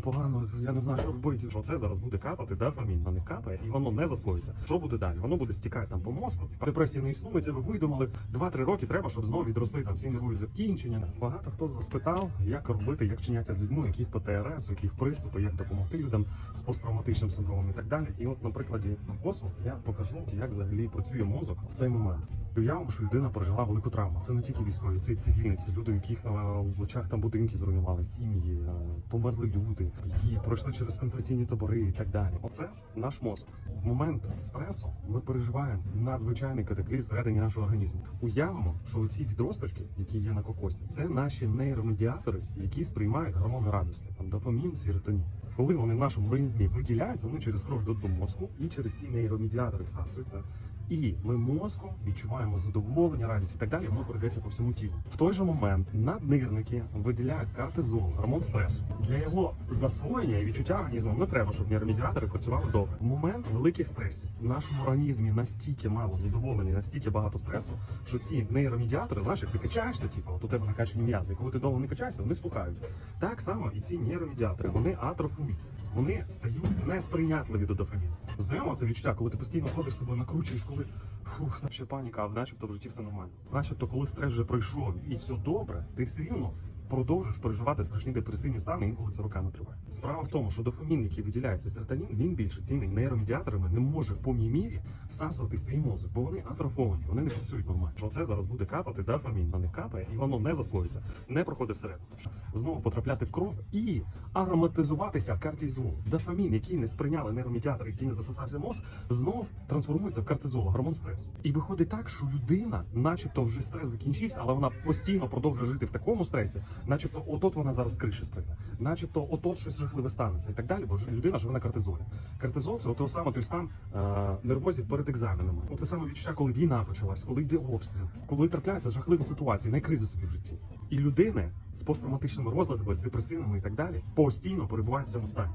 Погано, я не знаю, що робити. Що це зараз буде капати, дофамін на них капає, і воно не засвоїться. Що буде далі? Воно буде стікати там по мозку. Депресія не існує. Це ви видумали 2-3 роки. Треба, щоб знову відросли там всі нервові закінчення. Багато хто з вас питав, як робити, як чиняти з людьми, яких ПТРС, яких приступи, як допомогти людям з посттравматичним синдромом і так далі. І от на прикладі косу я покажу, як взагалі працює мозок в цей момент. Уявимо, що людина пережила велику травму. Це не тільки військові, це і цивільні, це люди, яких на очах там будинки зруйнували, сім'ї, е, померли люди, які пройшли через концентраційні табори і так далі. Оце наш мозок. В момент стресу ми переживаємо надзвичайний катаклізм всередині нашого організму. Уявимо, що ці відросточки, які є на кокосі, це наші нейромедіатори, які сприймають гормони радості, там дофамін, серотонін. Коли вони в нашому організмі виділяються, вони через кров до мозку і через ці нейромедіатори всасуються. І ми мозком відчуваємо задоволення, радість і так далі. Воно передається по всьому тілу. В той же момент наднирники виділяють кортизол, гормон стресу. Для його засвоєння і відчуття організму не треба, щоб нейромедіатори працювали добре. В момент великих стресів в нашому організмі настільки мало задоволення, настільки багато стресу, що ці нейромедіатори, знаєш, як ти качаєшся, типу, от у тебе накачані м'язи. Коли ти довго не качаєшся, вони стукають. Так само і ці нейромедіатори, вони атрофуються, вони стають несприйнятливі до дофаміну. Знайомо це відчуття, коли ти постійно ходиш себе накручуєш, коли фух, наче паніка, а начебто в житті все нормально. Начебто, коли стрес вже пройшов і все добре, ти все рівно продовжуєш переживати страшні депресивні стани, інколи це роками триває. Справа в тому, що дофамін, який виділяється серотонін, він більше цінний нейромедіаторами не може в повній мірі всасувати свій мозок, бо вони атрофовані, вони не працюють нормально. Що це зараз буде капати, дофамін на них капає, і воно не засвоїться, не проходить всередину. Знову потрапляти в кров і ароматизуватися кортизол. Дофамін, який не сприйняли нейромедіатори, який не засосався мозк, знов трансформується в кортизол, гормон стресу. І виходить так, що людина, начебто, вже стрес закінчився, але вона постійно продовжує жити в такому стресі, начебто, отот вона зараз криші сприйме, начебто, отот щось жахливе станеться і так далі, бо людина живе на кортизолі. Кортизол це ото саме той стан е, нервозів перед екзаменами. Оце саме відчуття, коли війна почалась, коли йде обстріл, коли трапляються жахливі ситуації, найкризи собі в житті. І людини з посттравматичними розладами, з депресивними і так далі, постійно перебувають в цьому стані.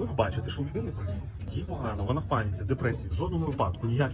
коли ви бачите, що у людини їй погано, вона в паніці, депресії, в жодному випадку ніяк.